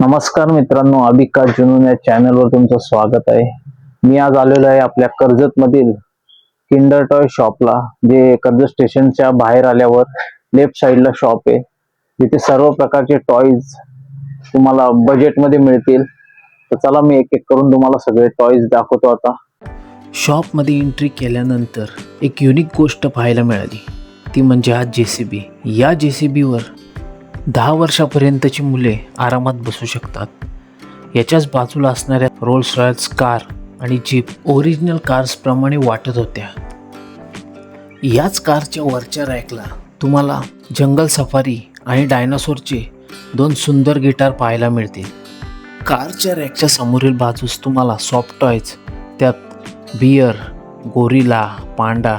नमस्कार मित्रांनो अभिका जुनून या चॅनलवर तुमचं स्वागत आहे. मी आज आलेलो आहे आपल्या कर्जत मधील किंडर टॉय शॉपला जे कर्जत स्टेशनच्या बाहेर आल्यावर लेफ्ट साइडला शॉप आहे. तिथे सर्व प्रकारचे टॉयज तुम्हाला बजेटमध्ये मिळतील. तर चला मी एक एक करून तुम्हाला सगळे टॉयज दाखवतो आता. शॉपमध्ये एंट्री केल्यानंतर एक युनिक गोष्ट पाहायला मिळाली. ती म्हणजे हा जे सी बी या जे सी बीवर दहा वर्षापर्यंतची मुले आरामात बसू शकतात. याच्याच बाजूला असणाऱ्या रोल्स रॉयल्स कार आणि जीप ओरिजिनल कार्सप्रमाणे वाटत होत्या. याच कारच्या वरच्या रॅकला तुम्हाला जंगल सफारी आणि डायनासोरचे दोन सुंदर गिटार पाहायला मिळतील. कारच्या रॅकच्या समोरील बाजूस तुम्हाला सॉफ्ट टॉयज त्यात बियर गोरिला पांडा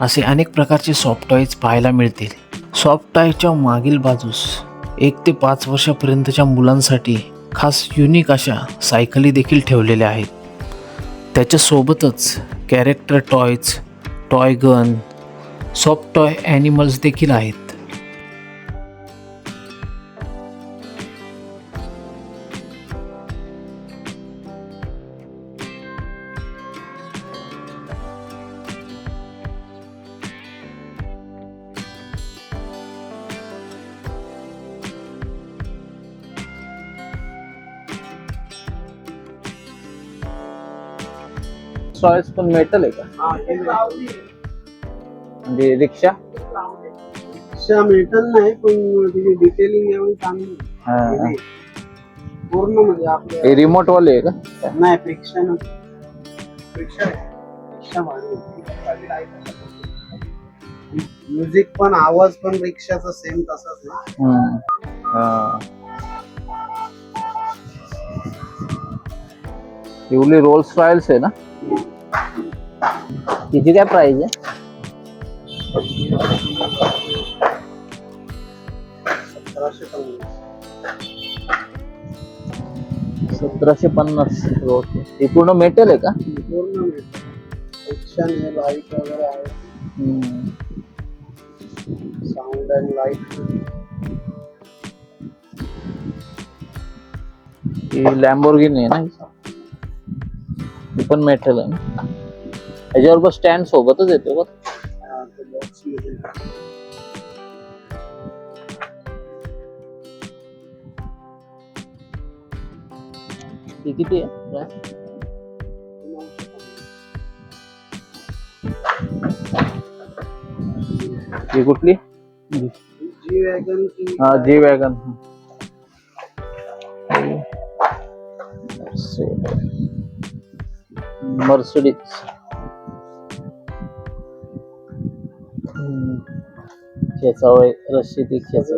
असे अनेक प्रकारचे सॉफ्ट टॉयज पाहायला मिळतील. सॉफ्ट टॉयच्या मागील बाजूस एक ते पाच वर्षापर्यंतच्या मुलांसाठी खास युनिक अशा सायकली देखील ठेवलेल्या आहेत. त्याच्यासोबतच character toys toy gun soft toy animals देखील आहेत. टॉयज पण मेटल आहे का म्हणजे रिक्षा? रिक्षा मेटल नाही पण तिची डिटेलिंग एवढी चांगली. हा. आहे. पूर्ण म्हणजे आपल्या हे रिमोट वाले आहे का? नाही फ्रिक्शन म्युझिक पण आवाज पण रिक्षाचा सेम तसाच हम्म. हा. एवढी रोल्स रॉयल्स आहे ना? तिची काय प्राइस आहे? सतराशे पन्नास ओके हे पूर्ण मेटल आहे का? पूर्ण आहे लाइट वगैरे आहे हम्म. साऊंड अँड लाइट ही लॅम्बोर्गिनी आहे ना? ही पण मेटल आहे ना? याच्यावर स्टँड सोबतच येतो मध्ये ती किती जी वॅगन मर्सिडीज खेचावय रस्सी ती खेच